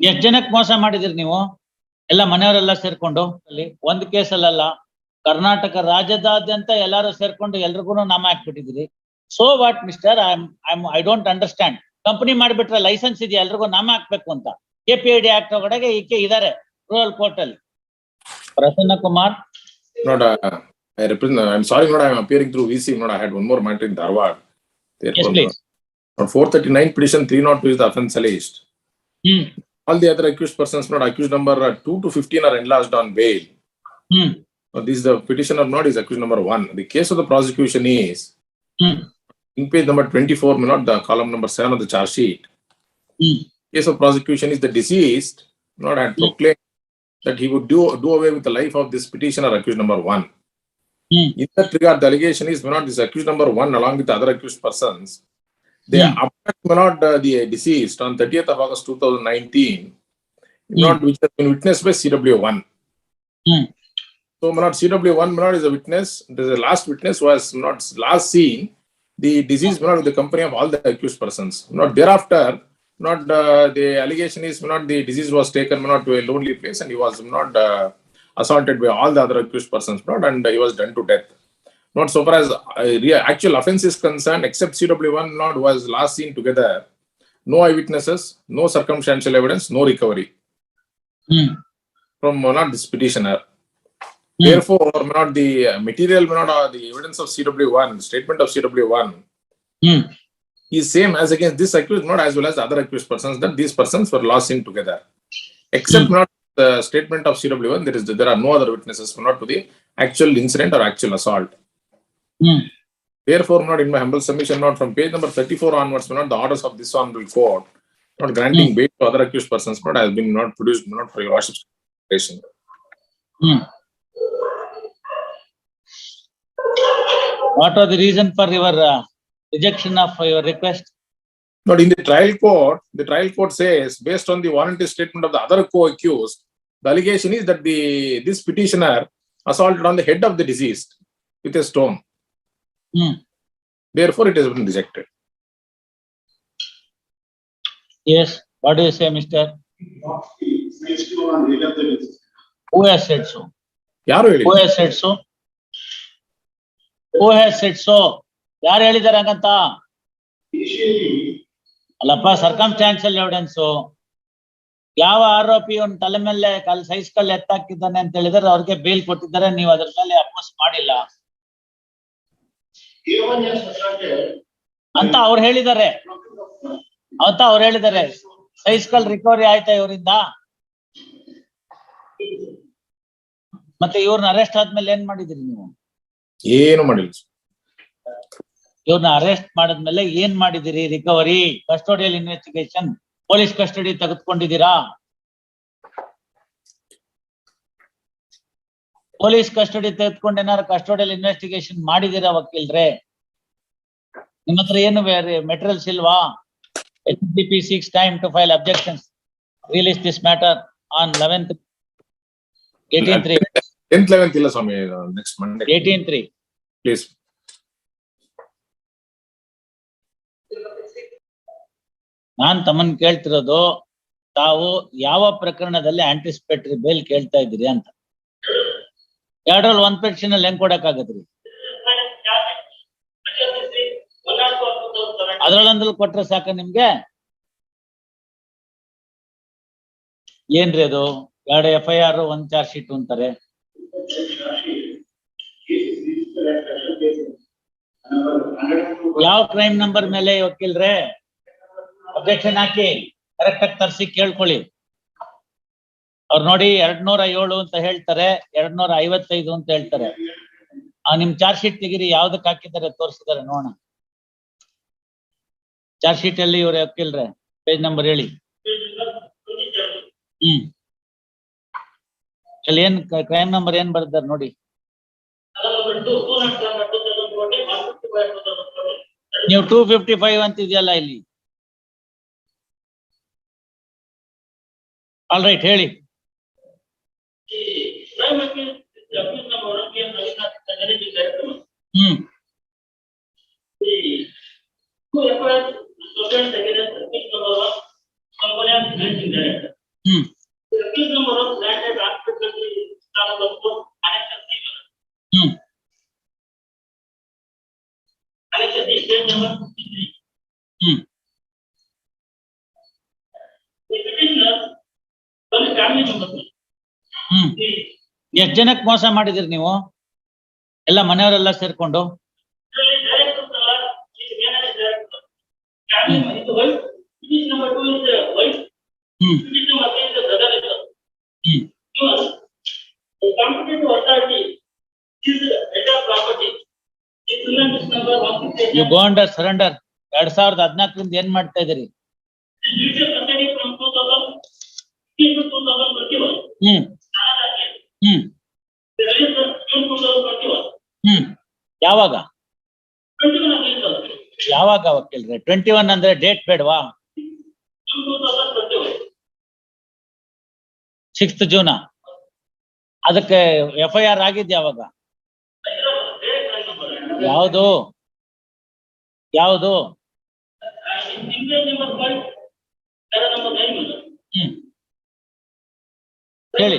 ಎಷ್ಟ್ ಜನಕ್ ಮೋಸ ಮಾಡಿದಿರಿ ನೀವು? ಎಲ್ಲ ಮನೆಯವರೆಲ್ಲ ಸೇರ್ಕೊಂಡು? ಅಲ್ಲಿ ಒಂದ್ ಕೇಸಲ್ಲ ಕರ್ನಾಟಕ ರಾಜ್ಯದಾದ್ಯಂತ ಎಲ್ಲಾರು ಸೇರ್ಕೊಂಡು ಎಲ್ರಿಗೂ ನಾಮ ಹಾಕ್ಬಿಟ್ಟಿದ್ರಿ so what mister I I I don't understand company ಮಾಡ್ಬಿಟ್ರೆ ಲೈಸೆನ್ಸ್ ಇದೆಯಾ? ಎಲ್ರಿಗೂ ನಾಮ ಹಾಕ್ಬೇಕು ಅಂತ. K P I D act ಒಳಗಡೆ ಈಕೆ ಇದಾರೆ ರೂರಲ್ ಕೋರ್ಟ್ ಅಲ್ಲಿ. ಪ್ರಸನ್ನ ಕುಮಾರ್. ನೋಡ I represent I am sorry ನೋಡ I am appearing through VC ನೋಡ I had one more matter in Dharwad on four thirty-nine petition, three not two is the alleged. Hmm. all the other accused persons not accused number 2 to 15 are enlarged on bail. Mm. This is the petitioner not is accused number 1. The case of the prosecution is mm. in page number 24, not the column number 7 of the charge sheet. Mm. Case of prosecution is the deceased not had hmm. proclaimed that he would do, do away with the life of this petitioner accused number 1. Hmm. In that regard, the allegation is not this accused number 1 along with other accused persons they Hmm. abduct Manod, uh, the deceased on thirtieth of August two thousand nineteen. Not which has been witnessed by CW one. Hmm. So Manod CW one Manod is a witness. The last witness was not last seen. The deceased Manod with the company of all the accused persons. Not thereafter. Not uh, the allegation is not the disease was taken not to a lonely place and he was not uh, assaulted by all the other accused persons not and he was done to death not so far as uh, actual offense is concerned, except CW1 not was last seen together. No eyewitnesses, no circumstantial evidence, no recovery mm. from not this petitioner. Mm. Therefore, not the uh, material, not uh, the evidence of CW1, statement of CW1 mm. is same as against this accused, not as well as other accused persons that these persons were last seen together. Except mm. not the statement of CW1, there is there are no other witnesses, not to the actual incident or actual assault. Hmm. Therefore, not in my humble submission, not from page number 34 onwards, not the orders of this honorable court, not granting mm. bail to other accused persons, but has been not produced, not for your worship's consideration. Mm. What was the reason for your uh, rejection of your request? Not in the trial court, the trial court says, based on the voluntary statement of the other co-accused, the allegation is that the this petitioner assaulted on the head of the deceased with a stone. Hmm Therefore, it has been rejected. Yes what you say mister who has said so ಯಾರು ಹೇಳಿ who has said so who has said so ಯಾರು ಹೇಳಿದಾರೆ ಹಂಗಂತ? ಅಲ್ಲಪ್ಪ circumstantial evidence ಯಾವ ಆರೋಪಿ ಅವ್ನ ತಲೆ ಮೇಲೆ ಕಲ್ ಸೈಜ್ ಕಲ್ ಎತ್ತಾಕಿದ್ದಾನೆ ಅಂತ ಹೇಳಿದ್ರೆ ಅವ್ರಿಗೆ ಬೇಲ್ ಕೊಟ್ಟಿದ್ದಾರೆ. ನೀವು ಅದ್ರ ಮೇಲೆ ಅಪೋಸ್ ಮಾಡಿಲ್ಲ. ಅಂತ ಅವ್ರು ಹೇಳಿದ್ದಾರೆ. ಅಂತ ಅವ್ರು ಹೇಳಿದ್ದಾರೆ. ಸೈಸ್ಕಲ್ ರಿಕವರಿ ಆಯ್ತಾ ಇವರಿಂದ? ಮತ್ತೆ ಇವ್ರನ್ನ ಅರೆಸ್ಟ್ ಆದ್ಮೇಲೆ ಏನ್ ಮಾಡಿದಿರಿ ನೀವು? ಏನು ಮಾಡಿಲ್ಲ ಇವ್ರನ್ನ ಅರೆಸ್ಟ್ ಮಾಡಿದ್ಮೇಲೆ ಏನ್ ಮಾಡಿದಿರಿ recovery custodial investigation police custody ತೆಗೆದುಕೊಂಡಿದ್ದೀರಾ? Police custody ತೆಗೆದುಕೊಂಡು ಏನಾದ್ರು ಕಸ್ಟೋಡಿಯಲ್ ಇನ್ವೆಸ್ಟಿಗೇಷನ್ ಮಾಡಿದೀರಾ ವಕೀಲ್ರೆ? ನಿಮ್ಮ ಹತ್ರ ಏನು ಮೆಟೀರಿಯಲ್ಸ್ ಇಲ್ವಾ? H D P six time to file objections release this matter on eleventh eighteen three tenth eleventh ಇಲ್ಲ ಸ್ವಾಮಿ next Monday eighteen three please ನಾನ್ ತಮ್ಮನ್ ಕೇಳ್ತಿರೋದು ತಾವು ಯಾವ ಪ್ರಕರಣದಲ್ಲಿ ಆಂಟಿಸಿಪೇಟರಿ ಬೇಲ್ ಕೇಳ್ತಾ ಇದ್ದೀರಿ ಅಂತ. ಎರಡ್ರಲ್ಲಿ ಒಂದ್ ಪೆನ್ಷನ್ ಅಲ್ಲಿ ಹೆಂಗ್ ಕೊಡಕ್ಕಾಗತ್ರಿ ಅದ್ರಲ್ಲೊಂದ್ರಲ್ಲಿ ಕೊಟ್ರೆ ಸಾಕ ನಿಮ್ಗೆ? ಏನ್ರಿ ಅದು? ಎರಡು ಎಫ್ ಐ ಆರ್ ಒಂದ್ ಚಾರ್ಜ್ ಶೀಟ್ ಅಂತಾರೆ. ಯಾವ ಕ್ರೈಮ್ ನಂಬರ್ ಮೇಲೆ ವಕೀಲ್ರೆ? ಅಬ್ಜೆಕ್ಷನ್ ಹಾಕಿ ಕರೆಕ್ಟ್ ಆಗಿ ತರ್ಸಿ ಕೇಳ್ಕೊಳ್ಳಿ. ಅವ್ರು ನೋಡಿ ಎರಡ್ ನೂರ ಏಳು ಅಂತ ಹೇಳ್ತಾರೆ ಎರಡ್ ನೂರ ಐವತ್ತೈದು ಅಂತ ಹೇಳ್ತಾರೆ. ಆ, ನಿಮ್ ಚಾರ್ಜ್ ಶೀಟ್ ತೆಗಿರಿ, ಯಾವ್ದಕ್ ಹಾಕಿದ್ದಾರೆ ತೋರಿಸಿದ್ದಾರೆ ನೋಡೋಣ. ಚಾರ್ಜ್ ಶೀಟ್ ಅಲ್ಲಿ ಇವ್ರ ಹಾಕಿಲ್ರೆ ಪೇಜ್ ನಂಬರ್ ಹೇಳಿ. ಹ್ಮ್. ಅಲ್ಲಿ ಏನ್ ಕ್ರೈಮ್ ನಂಬರ್ ಏನ್ ಬರ್ದಾರ ನೋಡಿ. ನೀವು ಟೂ ಫಿಫ್ಟಿ ಫೈವ್ ಅಂತ ಇದೆಯಲ್ಲ ಇಲ್ಲಿ. ಆಲ್ ರೈಟ್ ಹೇಳಿ. ಹ್ಮ್ ಹ್ಮ್ The accused number of landed hospital staff of the connection number. Hmm Connection is state number fifty-three. Hmm The petitioner, one family member. Hmm The ಎಷ್ಟ್ ಜನಕ್ ಮೋಸ ಮಾಡಿದಿರಿ ನೀವು ಎಲ್ಲ ಮನೆಯವರೆಲ್ಲ ಸೇರ್ಕೊಂಡು? ಗೋಂಡರ್ ಸೇರಿದ್ದೀರಾ ಎರಡ್ ಸಾವಿರದ ಮೈತುಗಳು ಏನ್ ಮಾಡ್ತಾ ಇದ್ರಿ ಹ್ಮ್. ಹ್ಮ್. ಯಾವಾಗ? ಯಾವಾಗ ವಕೀಲ್ರೆ ಟ್ವೆಂಟಿ ಒನ್ ಅಂದ್ರೆ ಡೇಟ್ ಬೇಡವಾ? ಸಿಕ್ಸ್ತ್ ಜೂನ ಅದಕ್ಕೆ ಎಫ್ ಐ ಆರ್ ಆಗಿದ್ ಯಾವಾಗ ಯಾವುದು? ಯಾವುದು? ಹೇಳಿ.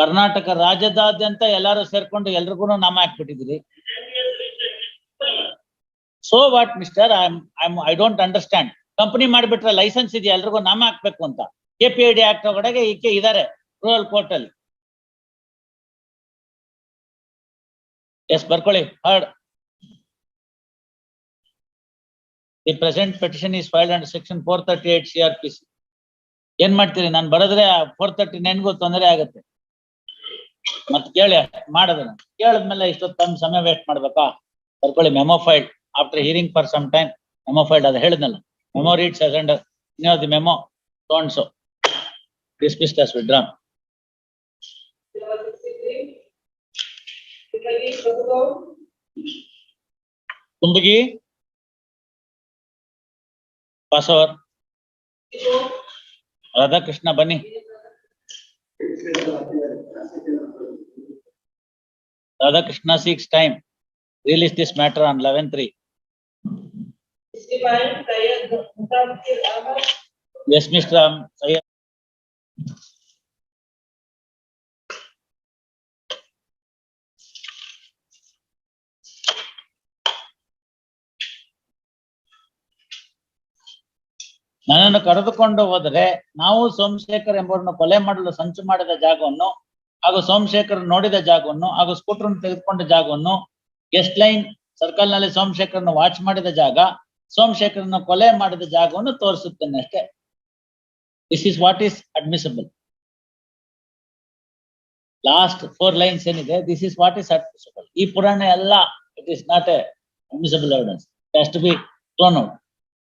ಕರ್ನಾಟಕ ರಾಜ್ಯದಾದ್ಯಂತ ಎಲ್ಲಾರು ಸೇರ್ಕೊಂಡು ಎಲ್ರಿಗೂ ನಾಮ ಹಾಕ್ಬಿಟ್ಟಿದ್ರಿ so what mister I I I don't understand company ಮಾಡಿಬಿಟ್ರೆ ಲೈಸೆನ್ಸ್ ಇದೆಯಾ? ಎಲ್ರಿಗೂ ನಾಮ ಹಾಕ್ಬೇಕು ಅಂತ. K P I D act ಒಳಗಡೆ ಈಕೆ ಇದಾರೆ ರೂರಲ್ ಕೋರ್ಟ್ ಅಲ್ಲಿ. ಎಸ್ ಬರ್ಕೊಳ್ಳಿ. Heard the present petition is filed under section four thirty eight C R P C ಏನ್ ಮಾಡ್ತೀರಿ? ನಾನು ಬರೆದ್ರೆ ಫೋರ್ ಥರ್ಟಿ ನೈನ್ಗೂ ತೊಂದರೆ ಆಗುತ್ತೆ. ಮತ್ ಕೇಳಿ ಮಾಡದನ್ನ. ಕೇಳದ್ಮೇಲೆ ಇಷ್ಟೊತ್ತು ತಮ್ಮ ಸಮಯ ವೇಸ್ಟ್ ಮಾಡ್ಬೇಕಾ? ಬರ್ಕೊಳ್ಳಿ memo after hearing for some time memo ಅದ ಹೇಳಿದ್ನಲ್ಲ. ಮೆಮೊ ರೀಡ್ ಸೆಕೆಂಡ್ ನೀವು the memo so dismissed as withdrawn Kundagi? Pass over Radhakrishna ಬನ್ನಿ. Radhakrishna six time release this matter on eleven three yes mister Syed ನನ್ನನ್ನು ಕರೆದುಕೊಂಡು ಹೋದರೆ ನಾವು ಸೋಮಶೇಖರ್ ಎಂಬುವರನ್ನು ಕೊಲೆ ಮಾಡಲು ಸಂಚು ಮಾಡಿದ ಜಾಗವನ್ನು ಹಾಗೂ ಸೋಮಶೇಖರ್ ನೋಡಿದ ಜಾಗವನ್ನು ಹಾಗೂ ಸ್ಕೂಟರ್ ತೆಗೆದುಕೊಂಡ ಜಾಗವನ್ನು ಗೆಸ್ಟ್ ಲೈನ್ ಸರ್ಕಲ್ನಲ್ಲಿ ಸೋಮಶೇಖರ್ನ ವಾಚ್ ಮಾಡಿದ ಜಾಗ, ಸೋಮಶೇಖರ್ನ ಕೊಲೆ ಮಾಡಿದ ಜಾಗವನ್ನು ತೋರಿಸುತ್ತೇನೆ ಅಷ್ಟೇ. This is what is admissible last four lines ಏನಿದೆ this is what is admissible ಈ ಪುರಾಣ ಎಲ್ಲ it is not a admissible evidence be thrown out